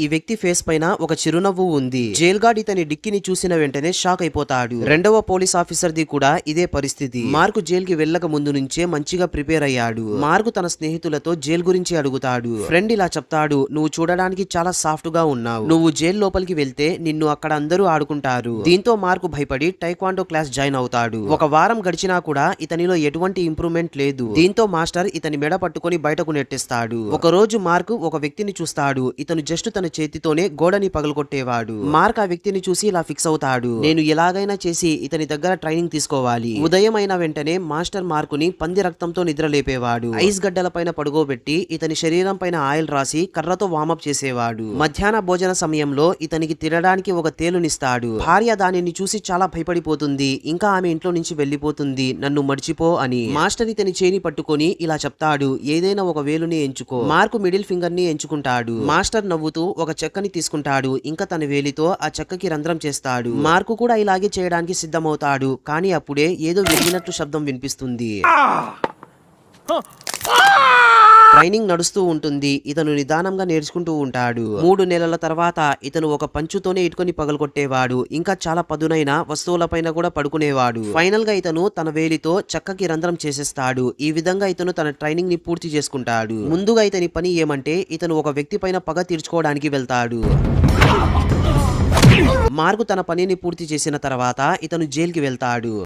ఈ వ్యక్తి ఫేస్ పైన ఒక చిరునవ్వు ఉంది. జైల్ గార్డ్ ఇతని డిక్కిని చూసిన వెంటనే షాక్ అయిపోతాడు. రెండవ పోలీస్ ఆఫీసర్ ది కూడా ఇదే పరిస్థితి. మార్కు జైల్కి వెళ్ళక ముందు నుంచే మంచిగా ప్రిపేర్ అయ్యాడు. మార్కు తన స్నేహితులతో జైల్ గురించి అడుగుతాడు. ఫ్రెండ్ ఇలా చెప్తాడు నువ్వు చూడడానికి చాలా సాఫ్ట్గా ఉన్నావు. నువ్వు జైల్ లోపలికి వెళ్తే నిన్ను అక్కడ అందరూ ఆడుకుంటారు. దీంతో మార్కు భయపడి టైక్వాండో క్లాస్ జాయిన్ అవుతాడు. ఒక వారం గడిచినా కూడా ఇతనిలో ఎటువంటి ఇంప్రూవ్మెంట్ లేదు. దీంతో మాస్టర్ ఇతని మెడ పట్టుకొని బయటకు నెట్టేస్తాడు. ఒక రోజు మార్కు ఒక వ్యక్తిని చూస్తాడు. ఇతను జస్ట్ తన చేతితోనే గోడని పగలగొట్టేవాడు. మార్క్ ఆ వ్యక్తిని చూసి ఇలా ఫిక్స్ అవుతాడు. నేను ఎలాగైనా చేసి ఇతని దగ్గర ట్రైనింగ్ తీసుకోవాలి. ఉదయం అయిన వెంటనే మాస్టర్ మార్కుని పంది రక్తంతో నిద్ర లేపేవాడు ఐస్ గడ్డల పైన పడుకోబెట్టి ఇతని శరీరం పైన ఆయిల్ రాసి కర్రతో వామప్ చేసేవాడు. మధ్యాహ్న భోజన సమయంలో ఇతనికి తినడానికి ఒక తేలునిస్తాడు. భార్య దానిని చూసి చాలా భయపడిపోతుంది. ఇంకా ఆమె ఇంట్లో నుంచి వెళ్ళిపోతుంది నన్ను మర్చిపో అని. మాస్టర్ ఇతని చేని పట్టుకొని ఇలా చెప్తాడు. ఏదైనా ఒక వేలుని ఎంచుకో. మార్కు మిడిల్ ఫింగర్ని ఎంచుకుంటాడు. మాస్టర్ నవ్వుతూ ఒక చెక్కని తీసుకుంటాడు. ఇంకా తన వేలితో ఆ చెక్కకి రంధ్రం చేస్తాడు. మార్కు కూడా ఇలాగే చేయడానికి సిద్ధమవుతాడు. కానీ అప్పుడే ఏదో విరిగినట్లు శబ్దం వినిపిస్తుంది. ట్రైనింగ్ నడుస్తూ ఉంటుంది. ఇతను నిదానంగా నేర్చుకుంటూ ఉంటాడు. మూడు నెలల తర్వాత ఇతను ఒక పంచుతోనే ఇటుకొని పగలగొట్టేవాడు. ఇంకా చాలా పదునైన వస్తువులపైన కూడా పడుకునేవాడు. ఫైనల్గా ఇతను తన వేలితో చక్కకి రంధ్రం చేసేస్తాడు. ఈ విధంగా ఇతను తన ట్రైనింగ్ని పూర్తి చేసుకుంటాడు. ముందుగా ఇతని పని ఏమంటే ఇతను ఒక వ్యక్తి పైన పగ తీర్చుకోవడానికి వెళ్తాడు. మార్కు తన పనిని పూర్తి చేసిన తర్వాత ఇతను జైలుకి వెళ్తాడు.